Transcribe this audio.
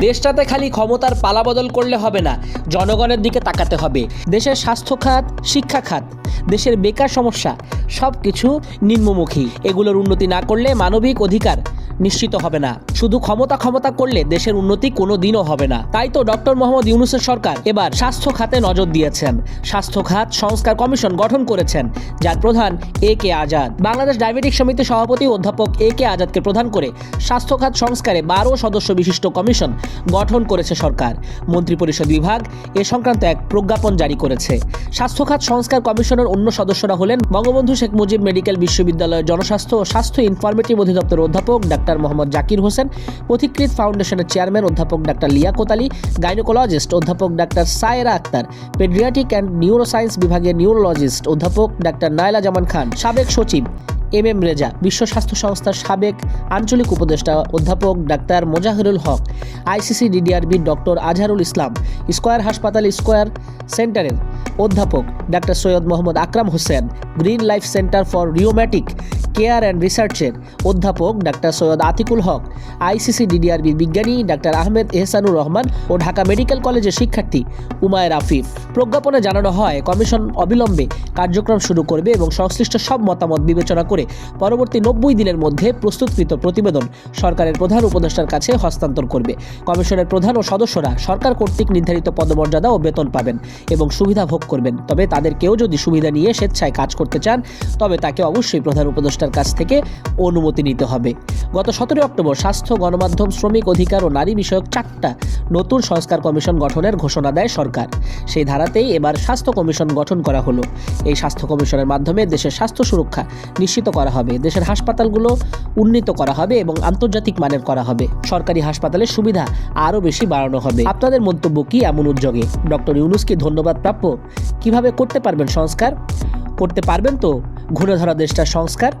দেশটাতে খালি ক্ষমতার পালাবদল করলে হবে না, জনগণের দিকে তাকাতে হবে। দেশের স্বাস্থ্য খাত, শিক্ষা খাত, দেশের বেকার সমস্যা সব কিছু নিম্নমুখী। এগুলোর উন্নতি না করলে মানবিক অধিকার নিশ্চিত হবে না। শুধু ক্ষমতা ক্ষমতা করলে দেশের উন্নতি কোনো দিনও হবে না। তাই তো ডক্টর মোহাম্মদ ইউনুসের সরকার এবার স্বাস্থ্য খাতে নজর দিয়েছেন। স্বাস্থ্য খাত সংস্কার কমিশন গঠন করেছেন, যার প্রধান A K Azad. Bangladesh diabetic সমিতির সভাপতি অধ্যাপক এ কে আজাদকে প্রধান করে স্বাস্থ্য খাত সংস্কারে বারো সদস্য বিশিষ্ট কমিশন গঠন করেছে সরকার। মন্ত্রিপরিষদ বিভাগ এ সংক্রান্ত এক প্রজ্ঞাপন জারি করেছে। স্বাস্থ্য খাত সংস্কার কমিশনের অন্য সদস্যরা হলেন বঙ্গবন্ধু শেখ মুজিব মেডিকেল বিশ্ববিদ্যালয়ের জনস্বাস্থ্য ও স্বাস্থ্য ইনফরমেটিভ অধিদপ্তর অধ্যাপক ডাক্তার মোহাম্মদ জাকির হোসেন পথিকৃত ফাউন্ডেশনের চেয়ারম্যান অধ্যাপক ডাক্তার লিয়া কোতালি, গাইনোকোলজিস্ট অধ্যাপক doctor Saira Akhtar paediatric and neuroscience বিভাগের নিউরোলজিস্ট অধ্যাপক ডাক্তার নায়লা জামান খান, সাবেক সচিব এম এম রেজা, বিশ্ব স্বাস্থ্য সংস্থার সাবেক আঞ্চলিক উপদেষ্টা অধ্যাপক doctor Mozahirul Haque, ICC DDRB doctor Azharul Islam, Square হাসপাতাল স্কোয়ার সেন্টারের অধ্যাপক doctor Syed Mohammad Akram Hossain, Green Life Centre for Rheumatic Care and রিসার্চের অধ্যাপক ডাক্তার সৈয়দ আতিকুল হক, আইসিসি ডিডিআরবির বিজ্ঞানী ডাক্তার আহমেদ এহসানুর রহমান ও ঢাকা মেডিকেল কলেজের শিক্ষার্থী উমায়ের আফিফ। প্রজ্ঞাপনে জানানো হয়, কমিশন অবিলম্বে কার্যক্রম শুরু করবে এবং সংশ্লিষ্ট সব মতামত বিবেচনা করে পরবর্তী নব্বই দিনের মধ্যে প্রস্তুতকৃত প্রতিবেদন সরকারের প্রধান উপদেষ্টার কাছে হস্তান্তর করবে। কমিশনের প্রধান ও সদস্যরা সরকার কর্তৃক নির্ধারিত পদমর্যাদা ও বেতন পাবেন এবং সুবিধা ভোগ করবেন। তবে তাদের কেউ যদি সুবিধা নিয়ে স্বেচ্ছায় কাজ করতে চান, তবে তাকে অবশ্যই প্রধান উপদেষ্টার কাছ থেকে অনুমতি নিতে হবে। গত সতেরোই অক্টোবর স্বাস্থ্য, গণমাধ্যম, শ্রমিক অধিকার ও নারী বিষয়ক চারটা নতুন সংস্কার কমিশন গঠনের ঘোষণা দেয় সরকার। সেই ধারাতেই এবার স্বাস্থ্য কমিশন গঠন করা হলো। এই স্বাস্থ্য কমিশনের মাধ্যমে দেশের স্বাস্থ্য সুরক্ষা নিশ্চিত করা হবে। দেশের হাসপাতালগুলো উন্নীত করা হবে এবং আন্তর্জাতিক মানের করা হবে। সরকারি হাসপাতালের সুবিধা আরও বেশি বাড়ানো হবে। আপনাদের মন্তব্য কি এমন উদ্যোগে? ডক্টর ইউনুসকে ধন্যবাদ, প্রাপ্য? কীভাবে করতে পারবেন সংস্কার? করতে পারবেন তো ঘুরে ধরা দেশটার সংস্কার?